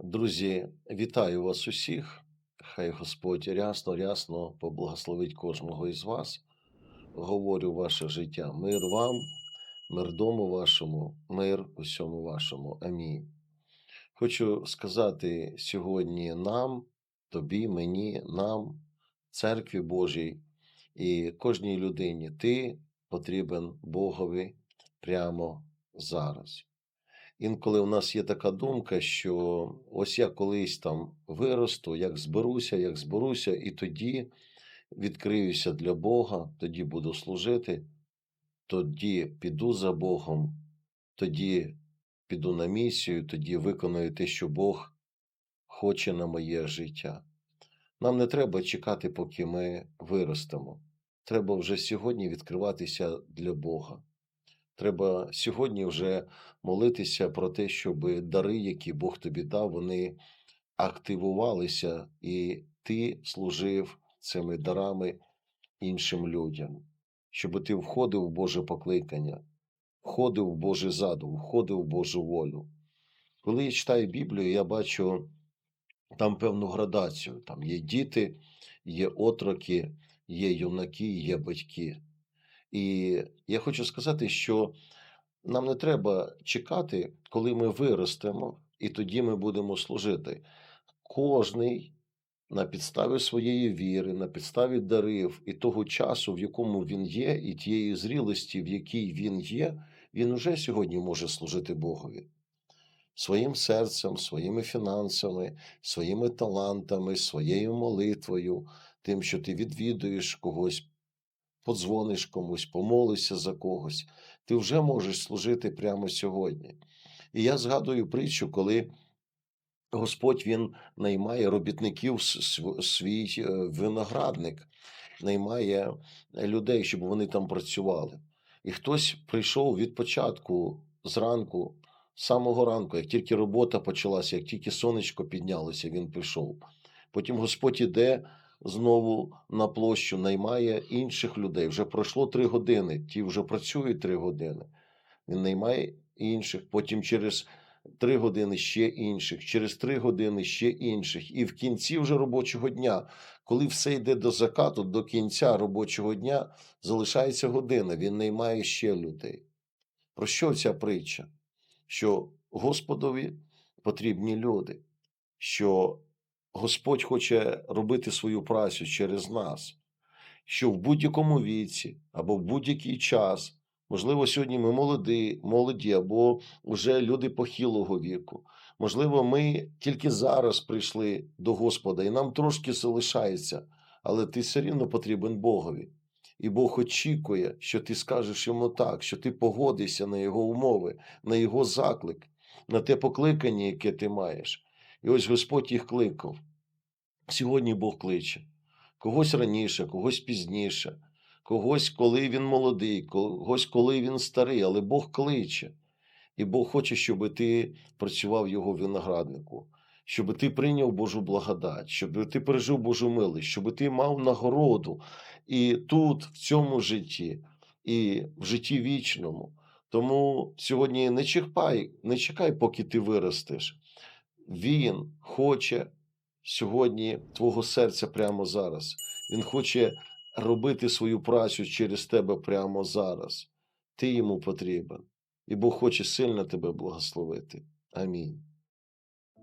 Друзі, вітаю вас усіх. Хай Господь рясно, рясно поблагословить кожного із вас. Говорю ваше життя. Мир вам, мир дому вашому, мир усьому вашому. Амінь. Хочу сказати сьогодні нам, тобі, мені, нам, церкві Божій і кожній людині. Ти потрібен Богові прямо зараз. Інколи в нас є така думка, що ось я колись там виросту, як зберуся, як зберуся, і тоді відкриюся для Бога, тоді буду служити, тоді піду за Богом, тоді піду на місію, тоді виконую те, що Бог хоче на моє життя. Нам не треба чекати, поки ми виростемо. Треба вже сьогодні відкриватися для Бога. Треба сьогодні вже молитися про те, щоб дари, які Бог тобі дав, вони активувалися, і ти служив цими дарами іншим людям, щоб ти входив в Боже покликання, входив в Божий задум, входив в Божу волю. Коли я читаю Біблію, я бачу там певну градацію. Там є діти, є отроки, є юнаки, є батьки. І я хочу сказати, що нам не треба чекати, коли ми виростемо, і тоді ми будемо служити. Кожний на підставі своєї віри, на підставі дарив і того часу, в якому він є, і тієї зрілості, в якій він є, він уже сьогодні може служити Богові. Своїм серцем, своїми фінансами, своїми талантами, своєю молитвою, тим, що ти відвідуєш когось, подзвониш комусь, помолишся за когось, ти вже можеш служити прямо сьогодні. І я згадую притчу, коли Господь Він наймає робітників свій е, виноградник, наймає людей, щоб вони там працювали. І хтось прийшов від початку зранку, з самого ранку, як тільки робота почалася, як тільки сонечко піднялося, він прийшов. Потім Господь іде знову на площу, наймає інших людей. Вже пройшло три години, ті вже працюють три години. Він наймає інших, потім через три години ще інших, через три години ще інших. І в кінці вже робочого дня, коли все йде до закату, до кінця робочого дня, залишається година, він наймає ще людей. Про що ця притча? Що Господові потрібні люди, що Господь хоче робити свою працю через нас, що в будь-якому віці або в будь-який час, можливо, сьогодні ми молоді, молоді або вже люди похилого віку. Можливо, ми тільки зараз прийшли до Господа, і нам трошки залишається, але ти все рівно потрібен Богові. І Бог очікує, що ти скажеш йому так, що ти погодишся на його умови, на його заклик, на те покликання, яке ти маєш. І ось Господь їх кликав. Сьогодні Бог кличе когось раніше, когось пізніше, когось, коли він молодий, когось, коли він старий, але Бог кличе. І Бог хоче, щоб ти працював його винограднику, щоб ти прийняв Божу благодать, щоб ти пережив Божу милість, щоб ти мав нагороду і тут, в цьому житті, і в житті вічному. Тому сьогодні не чекай, не чекай, поки ти виростеш. Він хоче сьогодні твого серця прямо зараз. Він хоче робити свою працю через тебе прямо зараз. Ти йому потрібен. І Бог хоче сильно тебе благословити. Амінь.